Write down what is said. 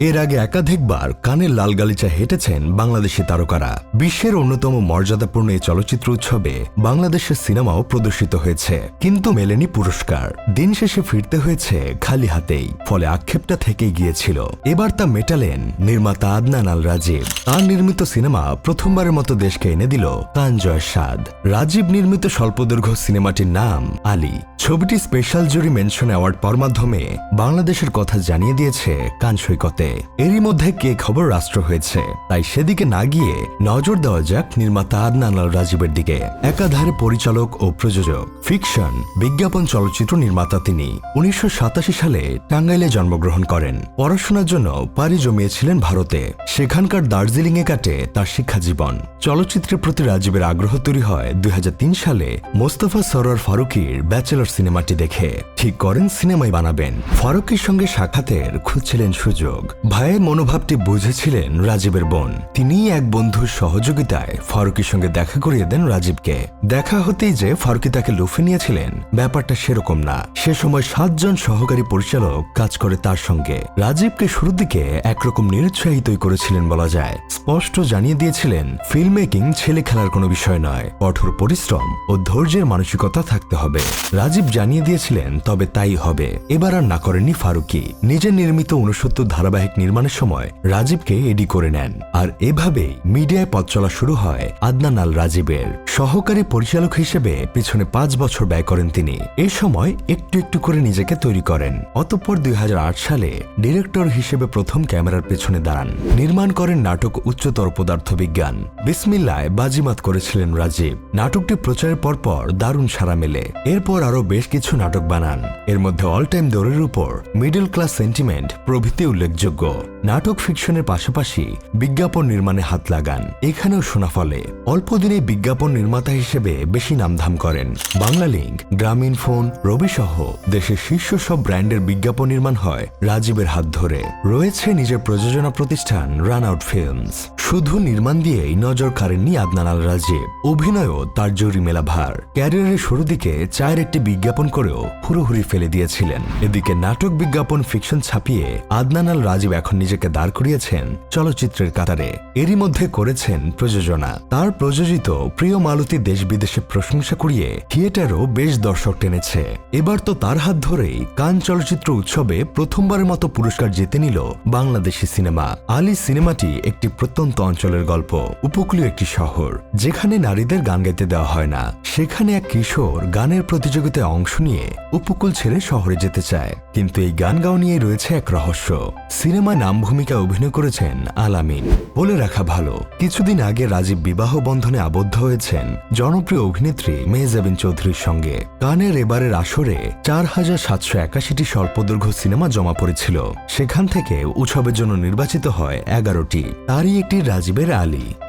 এর আগে একাধিকবার কানের লাল গালিচা হেঁটেছেন বাংলাদেশি তারকারা। বিশ্বের অন্যতম মর্যাদাপূর্ণ এই চলচ্চিত্র উৎসবে বাংলাদেশের সিনেমাও প্রদর্শিত হয়েছে। কিন্তু মেলেনি পুরস্কার। দিন শেষে ফিরতে হয়েছে খালি হাতেই, ফলে আক্ষেপটা থেকেই গিয়েছিল। এবার তা মেটালেন নির্মাতা আদনান আল রাজীব তার নির্মিত সিনেমা প্রথমবারের মতো দেশকে এনে দিল কানজয়ের স্বাদ। রাজীব নির্মিত স্বল্পদৈর্ঘ্য সিনেমাটির নাম আলী। ছবিটি স্পেশাল জুরি মেনশন অ্যাওয়ার্ড পাওয়ার মাধ্যমে বাংলাদেশের কথা জানিয়ে দিয়েছে কান সৈকতে এরই মধ্যে কে খবর রাষ্ট্র হয়েছে? তাই সেদিকে না গিয়ে নজর দেওয়া যাক নির্মাতা আদনান আল রাজীবের দিকে। একাধারে পরিচালক ও প্রযোজক, ফিকশন, বিজ্ঞাপন চলচ্চিত্র নির্মাতা তিনি। উনিশশো সাতাশি সালে টাঙ্গাইলে জন্মগ্রহণ করেন। পড়াশোনার জন্য পাড়ি জমিয়েছিলেন ভারতে। সেখানকার দার্জিলিংয়ে কাটে তার শিক্ষা জীবন চলচ্চিত্রের প্রতি রাজীবের আগ্রহ তৈরি হয় দুই হাজার তিন সালে মোস্তফা সরোয়ার ফারুকির ব্যাচেলর সিনেমাটি দেখে। ঠিক করেন সিনেমাই বানাবেন। ফারুকির সঙ্গে সাক্ষাতের খুঁজছিলেন সুযোগ। ভাইয়ের মনোভাবটি বুঝেছিলেন রাজীবের বোন। তিনি এক বন্ধুর সহযোগিতায় ফারুকির সঙ্গে দেখা করিয়ে দেন রাজীবকে। দেখা হতেই যে ফারুকি তাকে লুফে নিয়েছিলেন, ব্যাপারটা সেরকম না। সে সময় সাতজন সহকারী পরিচালক কাজ করে তার সঙ্গে। রাজীবকে শুরুর দিকে একরকম নিরুৎসাহিতই করেছিলেন বলা যায়। স্পষ্ট জানিয়ে দিয়েছিলেন ফিল্ম মেকিং ছেলে খেলার কোনো বিষয় নয়, কঠোর পরিশ্রম ও ধৈর্যের মানসিকতা থাকতে হবে। রাজীব জানিয়ে দিয়েছিলেন, তবে তাই হবে। এবার আর না করেননি ফারুকি। নিজের নির্মিত উনসত্তর ধারাবাহিক নির্মাণের সময় রাজীবকে এডি করে নেন। আর এভাবেই মিডিয়ায় পথ চলা শুরু হয় আদনান আল রাজীবের সহকারী পরিচালক হিসেবে পিছনে পাঁচ বছর ব্যয় করেন তিনি। এ সময় একটু একটু করে নিজেকে তৈরি করেন। অতঃপর দুই হাজার আট সালে ডিরেক্টর হিসেবে প্রথম ক্যামেরার পেছনে দাঁড়ান। নির্মাণ করেন নাটক উচ্চতর পদার্থবিজ্ঞান। বিসমিল্লায় বাজিমাত করেছিলেন রাজীব। নাটকটি প্রচারের পরপর দারুণ সাড়া মেলে। এরপর আরও বেশ কিছু নাটক বানান। এর মধ্যে অল টাইম দৌড়ের উপর মিডল ক্লাস সেন্টিমেন্ট প্রভৃতি উল্লেখযোগ্য। নাটক ফিকশনের পাশাপাশি বিজ্ঞাপন নির্মাণে হাত লাগান। এখানেও শোনা ফলে অল্প দিনে বিজ্ঞাপন নির্মাতা হিসেবে বেশি নামধাম করেন। বাংলা লিঙ্ক, গ্রামীণ ফোন, রবি সহ দেশের শীর্ষ সব ব্র্যান্ডের বিজ্ঞাপন নির্মাণ হয় রাজীবের হাত ধরে। রয়েছে নিজের প্রযোজনা প্রতিষ্ঠান রান আউট ফিল্মস। শুধু নির্মাণ দিয়েই নজর কাড়েননি আদনান আল রাজীব অভিনয়ও তার জরি মেলা ভার। ক্যারিয়ারের শুরু দিকে চায়ের একটি বিজ্ঞাপন করেও হুড়োহুড়ি ফেলে দিয়েছিলেন। এদিকে নাটক বিজ্ঞাপন ফিকশন ছাপিয়ে আদনান আল রাজীব এখন নিজেকে দাঁড় করিয়েছেন চলচ্চিত্রের কাতারে। এরই মধ্যে করেছেন প্রযোজনা। তার প্রযোজিত প্রিয় মালতী দেশ বিদেশে প্রশংসা কুড়িয়ে থিয়েটারও বেশ দর্শক টেনেছে। এবার তো তার হাত ধরেই কান চলচ্চিত্র উৎসবে প্রথমবারের মতো পুরস্কার জিতে নিল বাংলাদেশি সিনেমা। আলী সিনেমাটি একটি প্রত্যন্ত অঞ্চলের গল্প। উপকূলীয় একটি শহর, যেখানে নারীদের গান গাইতে দেওয়া হয় না। সেখানে এক কিশোর গানের প্রতিযোগিতায় অংশ নিয়ে উপকূল ছেড়ে শহরে যেতে চায়। কিন্তু এই গান গাও নিয়ে রয়েছে এক রহস্য। সিনেমায় নাম ভূমিকা অভিনয় করেছেন আলামিন। বলে রাখা ভালো, কিছুদিন আগে রাজীব বিবাহ বন্ধনে আবদ্ধ হয়েছেন জনপ্রিয় অভিনেত্রী মেহজাবিন চৌধুরীর সঙ্গে। গানের এবারের আসরে চার হাজার সাতশো একাশিটি স্বল্পদৈর্ঘ্য সিনেমা জমা পড়েছিল। সেখান থেকে উৎসবের জন্য নির্বাচিত হয় এগারোটি। তারই একটি রাজীবের আলী।